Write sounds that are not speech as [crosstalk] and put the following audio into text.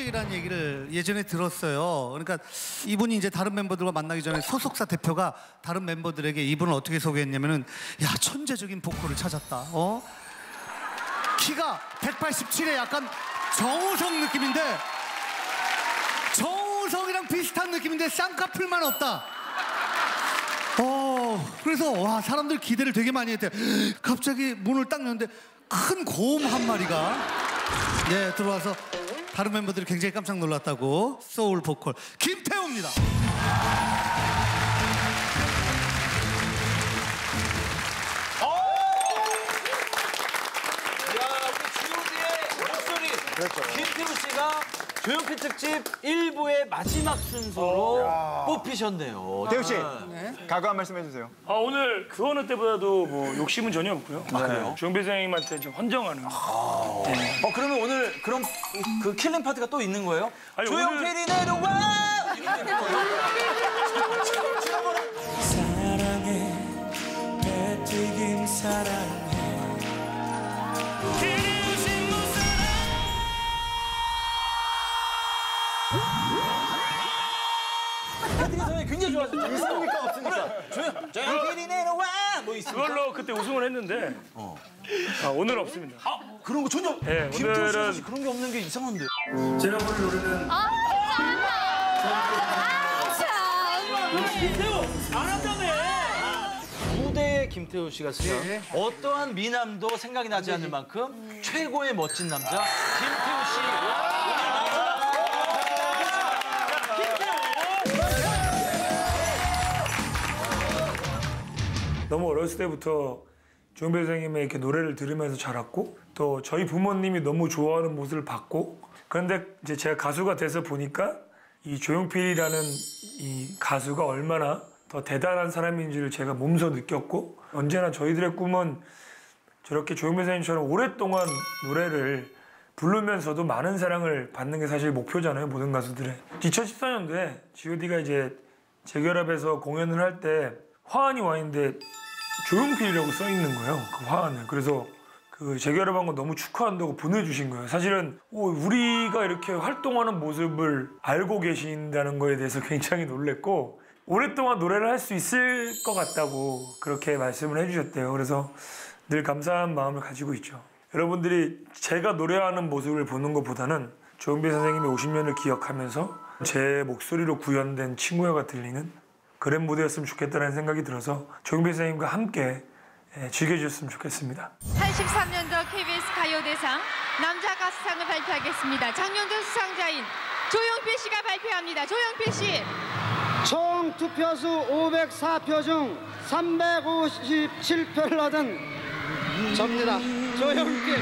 파격적이라는 얘기를 예전에 들었어요. 그러니까 이분이 이제 다른 멤버들과 만나기 전에 소속사 대표가 다른 멤버들에게 이분을 어떻게 소개했냐면은 야 천재적인 보컬을 찾았다. 어? 키가 187에 약간 정우성 느낌인데 정우성이랑 비슷한 느낌인데 쌍꺼풀만 없다. 어, 그래서 와 사람들 기대를 되게 많이 했대. 갑자기 문을 딱 열는데 큰곰한 마리가 네 들어와서 다른 멤버들이 굉장히 깜짝 놀랐다고 소울 보컬 김태우입니다. 목소리. 김태우 씨가 조용필 특집 1부의 마지막 순서로 뽑히셨네요. 태우 씨, 각오 한 말씀 해주세요. 아, 오늘 그 어느 때보다도 뭐 욕심은 전혀 없고요. 그래요? 조용필 선생님한테 좀 헌정하는. 어, 그러면 오늘 그럼 그 킬링 파트가 또 있는 거예요? 아니, 조용필이 내려와! 사랑해 배튀김 사랑 해 패트릭 선생님 굉장히 좋아하셨죠? 있습니까? 없습니까? 조용, 조용필이 내려와! 뭐 있습니까? 그걸로 그때 우승을 했는데 아, 오늘 없습니다. 아, 그런 거 전혀 네, 김태우 씨 오늘은- 그런 게 없는 게 이상한데. 제가 부른 노래는 무대에 김태우 씨가 쓰면 어떠한 미남도 생각이 나지 않을 만큼 최고의 멋진 남자 김태우 씨. 너무 어렸을 때부터 조용필 선생님의 이렇게 노래를 들으면서 자랐고 또 저희 부모님이 너무 좋아하는 모습을 봤고 그런데 이제 제가 가수가 돼서 보니까 이 조용필이라는 이 가수가 얼마나 더 대단한 사람인지를 제가 몸소 느꼈고 언제나 저희들의 꿈은 저렇게 조용필 선생님처럼 오랫동안 노래를 부르면서도 많은 사랑을 받는 게 사실 목표잖아요 모든 가수들의. 2014년도에 G.O.D가 이제 재결합해서 공연을 할때 화환이 와 있는데 조용필이라고 써 있는 거예요 그 화환을. 그래서 그 재결합한 거 너무 축하한다고 보내주신 거예요. 사실은 오, 우리가 이렇게 활동하는 모습을 알고 계신다는 거에 대해서 [laughs] 굉장히 놀랬고 오랫동안 노래를 할 수 있을 것 같다고 그렇게 말씀을 해주셨대요. 그래서 늘 감사한 마음을 가지고 있죠. 여러분들이 제가 노래하는 모습을 보는 것보다는 조용필 선생님의 50년을 기억하면서 제 목소리로 구현된 친구야가 들리는 그런 무대였으면 좋겠다는 생각이 들어서 조용필 선생님과 함께 예, 즐겨주셨으면 좋겠습니다. 83년도 KBS 가요대상 남자 가수상을 발표하겠습니다. 작년도 수상자인 조용필 씨가 발표합니다. 조용필 씨. 총 투표수 504표 중 357표를 얻은 접니다. 조용필.